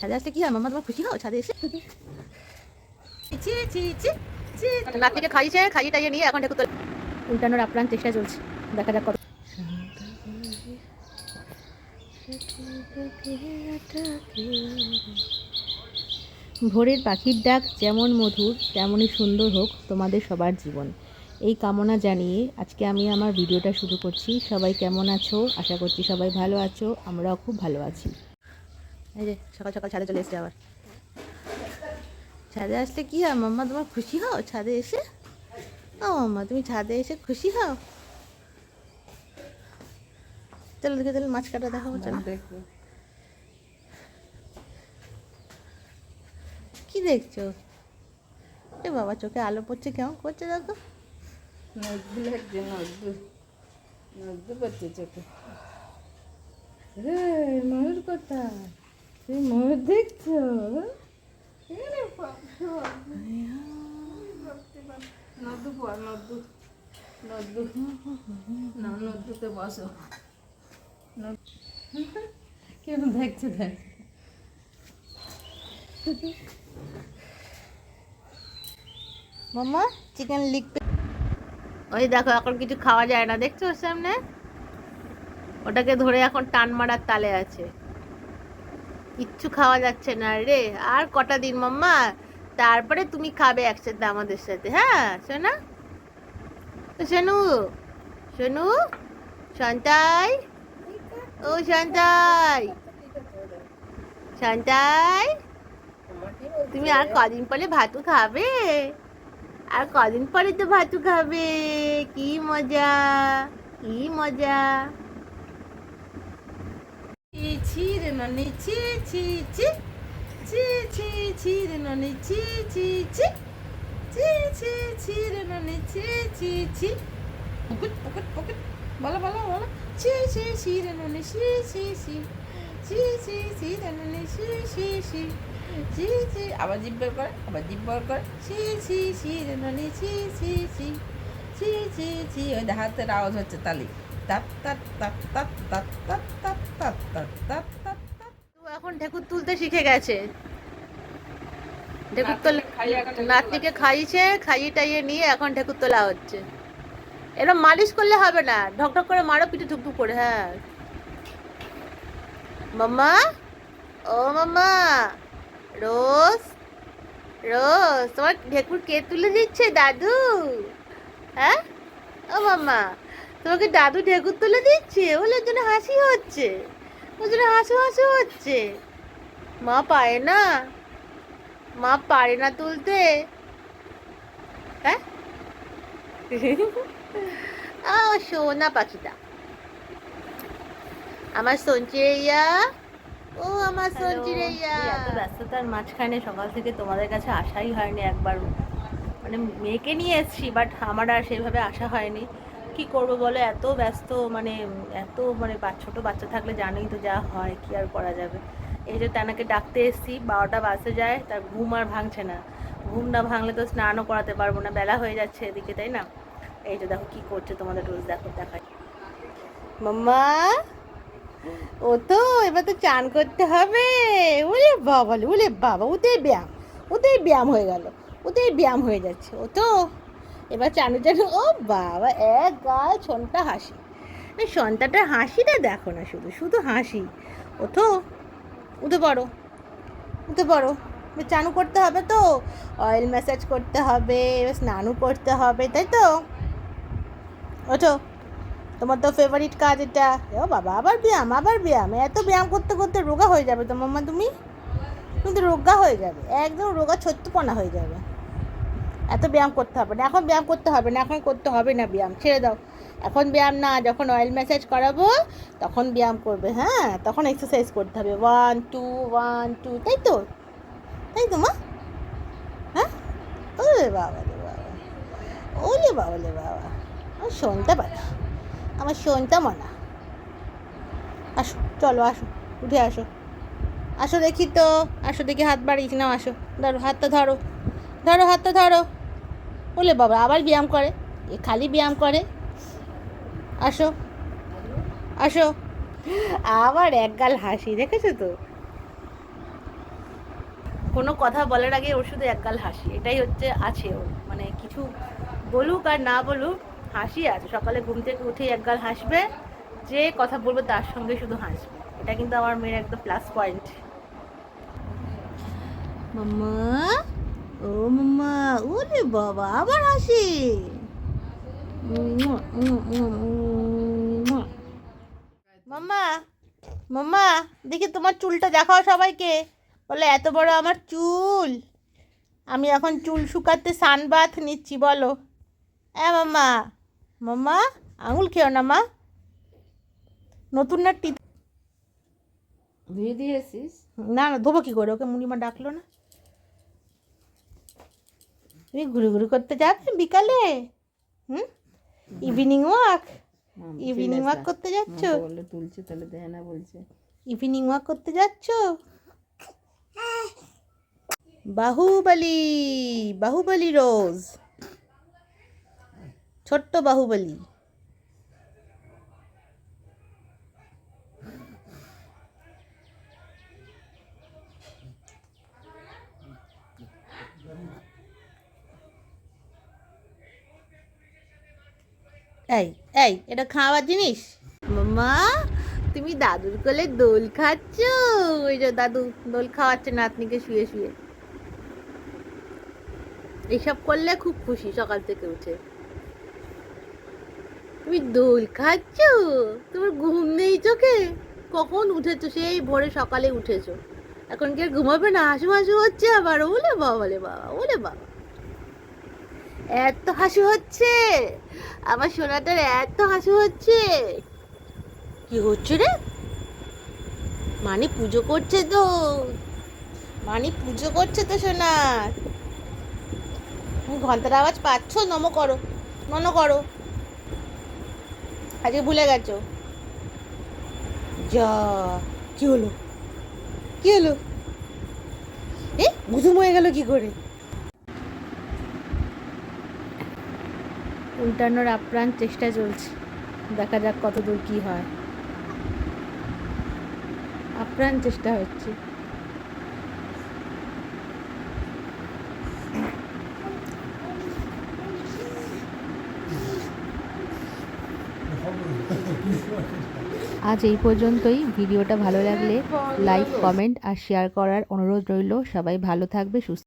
ছাদে আসলে কি হয় মামা তোমার খুশি হও ছাদে এসে চি চি চি চি নাতিকে খাইছে খাইয়ে টাইয়ে নিয়ে এখন ঠাকুর তোলা উল্টানোর আপ্রাণ চেষ্টা চলছে দেখা যাক কত ভোরের পাখির ডাক যেমন মধুর তেমনই সুন্দর হোক তোমাদের সবার জীবন। এই কামনা জানিয়ে আজকে আমি আমার ভিডিওটা শুরু করছি। সবাই কেমন আছো? আশা করছি সবাই ভালো আছো। আমরাও খুব ভালো আছি। এই যে সকাল সকাল ছাদে চলে এসছে আবার। ছাদে আসলে কি হয় মাম্মা তোমার খুশি হও ছাদে এসে? ও মাম্মা তুমি ছাদে এসে খুশি হও? চলো দেখে তাহলে মাছ কাটা দেখাবো চলো। কি দেখছ? এ বাবা চোখে আলো পড়ছে কেমন করছে দেখো। নজরুল হচ্ছে নজরুল। নজরুল হচ্ছে চোখে। রে ময়ূর কোথায়? তুমি ময়ূর দেখছ? নদ্দু পর নদ্দু নদ্দু না নদ্দুতে বসো। কেমন দেখছে দেখ। মাম্মা চিকেন লিগ ওই দেখো এখন কিছু খাওয়া যায় না। দেখছ ওর সামনে? ওটাকে ধরে এখন টান মারার তালে আছে। কিচ্ছু খাওয়া যাচ্ছে না রে। আর কটা দিন মাম্মা? তারপরে তুমি খাবে একসাথে আমাদের সাথে হ্যাঁ? শোনা শোনু শোনু শান্তাই? ও শান্তাই? শান্তাই? তুমি আর কদিন পরে ভাতু খাবে? আর কদিন পরে তো ভাতু খাবে। কি মজা কি মজা। ছি রে ননি ছি ছি ছি ছি ছি ছি রে ননি ছি ছি ছি ছি ছি ছি রে ননি ছি ছি ছি পুকুট পুকুট পুকুট বলো বলো ছি রে ননি ছি ছি ছি ছি ছি ছি রে ননি ছি ছি ছি ছি ছি আবার জিভ বের আবার জিভ বের ছি ছি ছি রে ছি ছি ছি ছি ছি ছি ওই হাতের আওয়াজ হচ্ছে তালি তো এখন ঢেকুর তুলতে শিখে গেছে। ঢেকুর তোলা নাতনিকে খাইয়েছে খাইয়ে টাইয়ে নিয়ে এখন ঢেকুর তোলা হচ্ছে। এরকম মালিশ করলে হবে না ঢক ঢক করে মারো পিঠে ঠুকঠুক করে হ্যাঁ। মাম্মা? ও মাম্মা রোজ রোজ তোমার ঢেকুর কে তুলে দিচ্ছে দাদু? হ্যাঁ? ও মাম্মা তোমাকে দাদু ঢেকুর তুলে দিচ্ছে? বলে ওর জন্য হাসি হচ্ছে। ওর জন্য হাসু হাসু হচ্ছে। মা পায় না। মা পারে না তুলতে। হ্যাঁ? ও সোনা পাখিটা। আমার সঞ্চিরাইয়া ও আমার সঞ্চিরাইয়া এত ব্যস্ততার মাঝখানে সকাল থেকে তোমাদের কাছে আসাই হয়নি একবার মানে মেয়েকে নিয়ে এসেছি বাট আমার আর সেভাবে আসা হয়নি। কি করব বলো? এত ব্যস্ত মানে এত মানে ছোট বাচ্চা থাকলে জানোই তো যা হয়, কি আর করা যাবে? এই যে তেনাকে ডাকতে এসেছি, বারোটা বাসে যায়, তার ঘুম আর ভাঙছে না। ঘুম না ভাঙলে তো স্নানও করাতে পারব না, বেলা হয়ে যাচ্ছে এদিকে, তাই না? এই যে দেখো কি করছে তোমাদের রোজ দেখো, দেখাই। মাম্মা ও তো এবার তো চান করতে হবে। ওলে বাবা ওলে বাবা ওতেই ব্যায়াম ওতেই ব্যায়াম হয়ে গেল ওতেই ব্যায়াম হয়ে যাচ্ছে ও তো এবার চানু চানু ও বাবা, এক গাল ছনটা হাসি। সন্তানটার হাসিটা দেখো না শুধু শুধু হাসি। ও তো উঠে পড়ো উঠে পড়ো। চানু করতে হবে তো অয়েল ম্যাসাজ করতে হবে স্নানও করতে হবে, তাই তো? ওঠো, তোমার তো ফেভারিট কাজ এটা। ও বাবা, আবার ব্যায়াম আবার ব্যায়াম। এত ব্যায়াম করতে করতে রোগা হয়ে যাবে তো মাম্মা তুমি? তুমি তো রোগা হয়ে যাবে, একদম রোগা ছত্তুপনা হয়ে যাবে। এত ব্যায়াম করতে হবে না, এখন ব্যায়াম করতে হবে না, এখন করতে হবে না ব্যায়াম, ছেড়ে দাও। এখন ব্যায়াম না, যখন অয়েল ম্যাসাজ করাবো, তখন ব্যায়াম করবে হ্যাঁ? তখন এক্সারসাইজ করতে হবে। ওয়ান টু ওয়ান টু তাই তো? তাই তো, মা? হ্যাঁ? ওরে বাবা রে বাবা। ওলে বাবা রে বাবা। আমার শুনতে পাচ্ছি আমার শুনতে মনা। আসো, চলো, আসো, উঠে আসো। আসো দেখি তো, আসো দেখি হাত বাড়িয়েছি না আসো। ধরো, হাতটা ধরো। ধরো, হাতটা ধরো। বলে বাবা আবার ব্যায়াম করে। এ খালি ব্যায়াম করে। আসো। আসো। আবার একগাল হাসি দেখেছ তো? কোনো কথা বলার আগে ওর শুধু একগাল হাসি এটাই হচ্ছে আছে ওর। মানে কিছু বলুক আর না বলুক হাসি আছে। সকালে ঘুম থেকে উঠে একগাল হাসবে যে কথা বলবে তার সঙ্গে শুধু হাসবে। এটা কিন্তু আমার মেয়ের একদম প্লাস পয়েন্ট মাম্মা? ওরে বাবা আবার হাসি। মাম্মা মাম্মা দেখি তোমার চুলটা দেখাও সবাইকে। বলে এত বড় আমার চুল। আমি এখন চুল শুকাতে সানবাথ নিচ্ছি বলো। হ্যাঁ মাম্মা মাম্মা আঙুল খেও না মা। নতুন না টি ধুয়ে দিয়েছিস? না না ধোবো কী করে? ওকে মুনিমা ডাকলো না? তুমি ঘুরে ঘুরে করতে যাবে বিকালে। হুম? ইভিনিং ওয়াক ইভিনিং ওয়াক করতে যাচ্ছ? বলে তুলছে তাহলে দেয় না বলছে। ইভিনিং ওয়াক করতে যাচ্ছ? বাহুবলি বাহুবলি রোজ। ছোট্ট বাহুবলি। এই এই, এটা খাওয়ার জিনিস? মামা তুমি দাদুর কোলে দোল খাচ্ছ? ওই যে দাদু দোল খাওয়াচ্ছে নাতনিকে শুয়ে শুয়ে। এইসব করলে খুব খুশি সকাল থেকে উঠে। তুমি দোল খাচ্ছ? তোমার ঘুম নেই চোখে? কখন উঠেছো? সেই ভোরে সকালে উঠেছো। এখন কি ঘুমাবে না? হাসু হাসু হচ্ছে আবার? ওলে বাবা রে বাবা, ওলে বাবা। এত হাসি হচ্ছে। আমার সোনাটার এত হাসি হচ্ছে। কি হচ্ছে রে? মানে পুজো করছে তো। মানে পুজো করছে তো সোনার। তুমি ঘণ্টার আওয়াজ পাচ্ছ? নম করো। নন করো। আজকে ভুলে গেছো? যা, কি হলো? কি হলো? এ গুজুম হয়ে গেল কি করে? উল্টানোর আপ্রাণ চেষ্টা চলছে। দেখা যাক কতদূর কি হয়। আপ্রাণ চেষ্টা হচ্ছে। আজ এই পর্যন্তই। ভিডিওটা ভালো লাগলে লাইক কমেন্ট আর শেয়ার করার অনুরোধ রইল। সবাই ভালো থাকবে সুস্থ